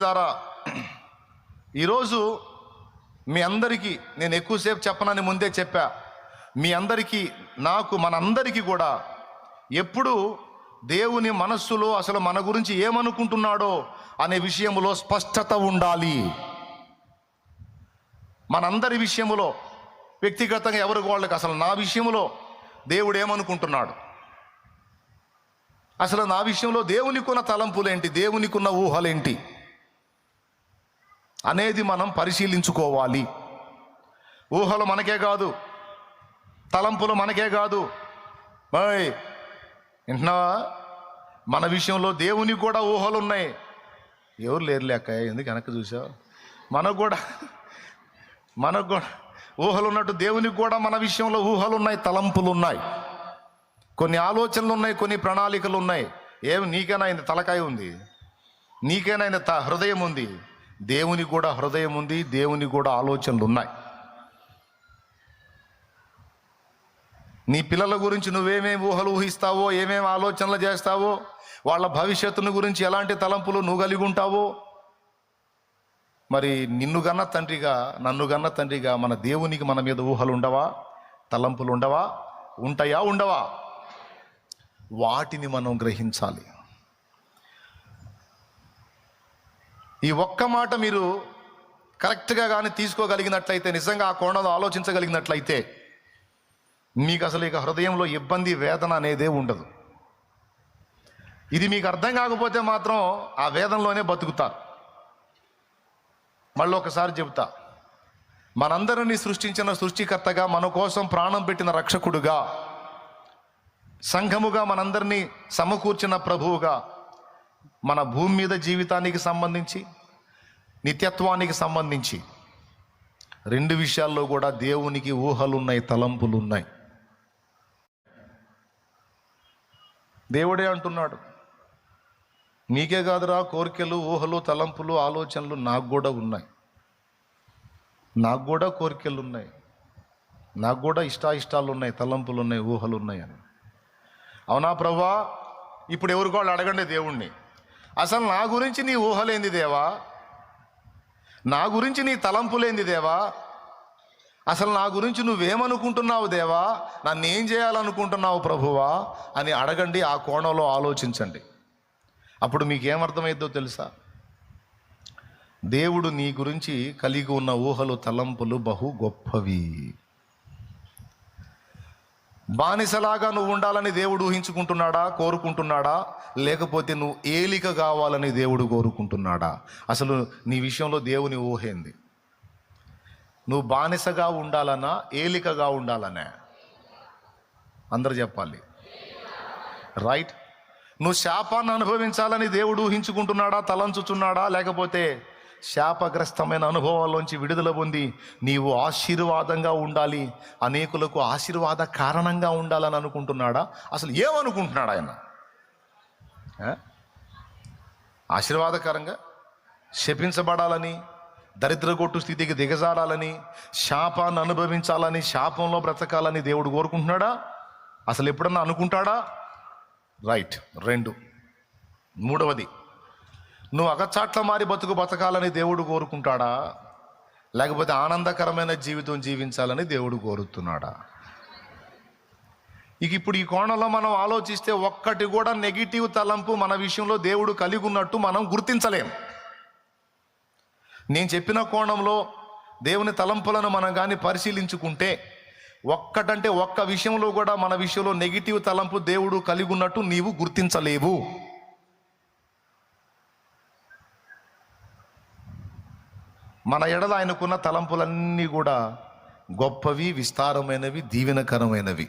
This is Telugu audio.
ద్వారా ఈరోజు మీ అందరికీ నేను ఎక్కువసేపు చెప్పనని ముందే చెప్పా. మీ అందరికీ నాకు మనందరికీ కూడా ఎప్పుడు దేవుని మనస్సులో అసలు మన గురించి ఏమనుకుంటున్నాడో అనే విషయంలో స్పష్టత ఉండాలి. మనందరి విషయంలో వ్యక్తిగతంగా ఎవరికి వాళ్ళకి అసలు నా విషయంలో దేవుడు ఏమనుకుంటున్నాడు? అసలు నా విషయంలో దేవునికున్న తలంపులేంటి? దేవునికున్న ఊహలేంటి? అనేది మనం పరిశీలించుకోవాలి. ఊహలు మనకే కాదు. తలంపులు మనకే కాదు. బాయ్ వింటున్నావా? మన విషయంలో దేవునికి కూడా ఊహలు ఉన్నాయి. ఎవరు లేరు లేక ఎందుకు వెనక్కి చూసావు? మనకు కూడా మనకు కూడా ఊహలు ఉన్నట్టు దేవునికి కూడా మన విషయంలో ఊహలు ఉన్నాయి తలంపులు ఉన్నాయి. కొన్ని ఆలోచనలు ఉన్నాయి కొన్ని ప్రణాళికలు ఉన్నాయి. ఏమి నీకైనా ఆయన తలకాయ ఉంది? నీకైనా ఆయన త- హృదయం ఉంది? దేవుని కూడా హృదయం ఉంది దేవునికి కూడా ఆలోచనలు ఉన్నాయి నీ పిల్లల గురించి నువ్వేమేమి ఊహలు ఊహిస్తావో ఏమేమి ఆలోచనలు చేస్తావో వాళ్ళ భవిష్యత్తును గురించి ఎలాంటి తలంపులు నువ్వు కలిగి ఉంటావో మరి నిన్ను గన్న తండ్రిగా నన్ను గన్న తండ్రిగా మన దేవునికి మన మీద ఊహలు ఉండవా? తలంపులు ఉండవా? ఉంటాయా ఉండవా? వాటిని మనం గ్రహించాలి. ఈ ఒక్క మాట మీరు కరెక్ట్గా కానీ తీసుకోగలిగినట్లయితే నిజంగా ఆ కోణంలో ఆలోచించగలిగినట్లయితే మీకు అసలు ఇక హృదయంలో ఇబ్బంది వేదన అనేదే ఉండదు. ఇది మీకు అర్థం కాకపోతే మాత్రం ఆ వేదనలోనే బతుకుతారు మళ్ళీ ఒకసారి చెబుతా. మనందరినీ సృష్టించిన సృష్టికర్తగా మన కోసం ప్రాణం పెట్టిన రక్షకుడుగా సంఘముగా మనందరినీ సమకూర్చిన ప్రభువుగా మన భూమి మీద జీవితానికి సంబంధించి నిత్యత్వానికి సంబంధించి రెండు విషయాల్లో కూడా దేవునికి ఊహలున్నాయి తలంపులు ఉన్నాయి దేవుడే అంటున్నాడు నీకే కాదురా కోరికలు ఊహలు తలంపులు ఆలోచనలు నాకు కూడా ఉన్నాయి. నాకు కూడా కోరికలు ఉన్నాయి నాకు కూడా ఇష్టాయిష్టాలు ఉన్నాయి తలంపులు ఉన్నాయి ఊహలు ఉన్నాయి అని. అవునా ప్రభా? ఇప్పుడు ఎవరికో వాళ్ళు అడగండి దేవుణ్ణి. అసలు నా గురించి నీ ఊహలేంది దేవా? నా గురించి నీ తలంపులేంది దేవా? అసలు నా గురించి నువ్వేమనుకుంటున్నావు దేవా? నన్ను ఏం చేయాలనుకుంటున్నావు ప్రభువా? అని అడగండి ఆ కోణంలో ఆలోచించండి. అప్పుడు మీకు తెలుసా? దేవుడు నీ గురించి కలిగి ఉన్న ఊహలు తలంపులు బహు గొప్పవి. బానిసలాగా నువ్వు ఉండాలని దేవుడు ఊహించుకుంటున్నాడా? కోరుకుంటున్నాడా? లేకపోతే నువ్వు ఏలిక కావాలని దేవుడు కోరుకుంటున్నాడా? అసలు నీ విషయంలో దేవుని ఊహేంది నువ్వు బానిసగా ఉండాలనా ఏలికగా ఉండాలనే అందరు చెప్పాలి. రైట్ నువ్వు శాపాన్ని అనుభవించాలని దేవుడు ఊహించుకుంటున్నాడా? తలంచుచున్నాడా? లేకపోతే శాపగ్రస్తమైన అనుభవాల్లోంచి విడుదల పొంది నీవు ఆశీర్వాదంగా ఉండాలి. అనేకులకు ఆశీర్వాద కారణంగా ఉండాలని అనుకుంటున్నాడా? అసలు ఏమనుకుంటున్నాడు ఆయన? ఆశీర్వాదకరంగా శపించబడాలని దరిద్రగొట్టు స్థితికి దిగజారాలని శాపాన్ని అనుభవించాలని శాపంలో బ్రతకాలని దేవుడు కోరుకుంటున్నాడా? అసలు ఎప్పుడన్నా అనుకుంటాడా? రైట్ రెండు. మూడవది నువ్వు అగచాట్ల మారి బతుకు బతకాలని దేవుడు కోరుకుంటాడా? లేకపోతే ఆనందకరమైన జీవితం జీవించాలని దేవుడు కోరుతున్నాడా? ఇక ఇప్పుడు ఈ కోణంలో మనం ఆలోచిస్తే ఒక్కటి కూడా నెగిటివ్ తలంపు మన విషయంలో దేవుడు కలిగి ఉన్నట్టు మనం గుర్తించలేం. నేను చెప్పిన కోణంలో దేవుని తలంపులను మనం కానీ పరిశీలించుకుంటే ఒక్కటంటే ఒక్క విషయంలో కూడా మన విషయంలో నెగిటివ్ తలంపు దేవుడు కలిగి ఉన్నట్టు నీవు గుర్తించలేవు. మన ఎడల ఆయనకున్న తలంపులన్నీ కూడా గొప్పవి విస్తారమైనవి దీవెనకరమైనవి.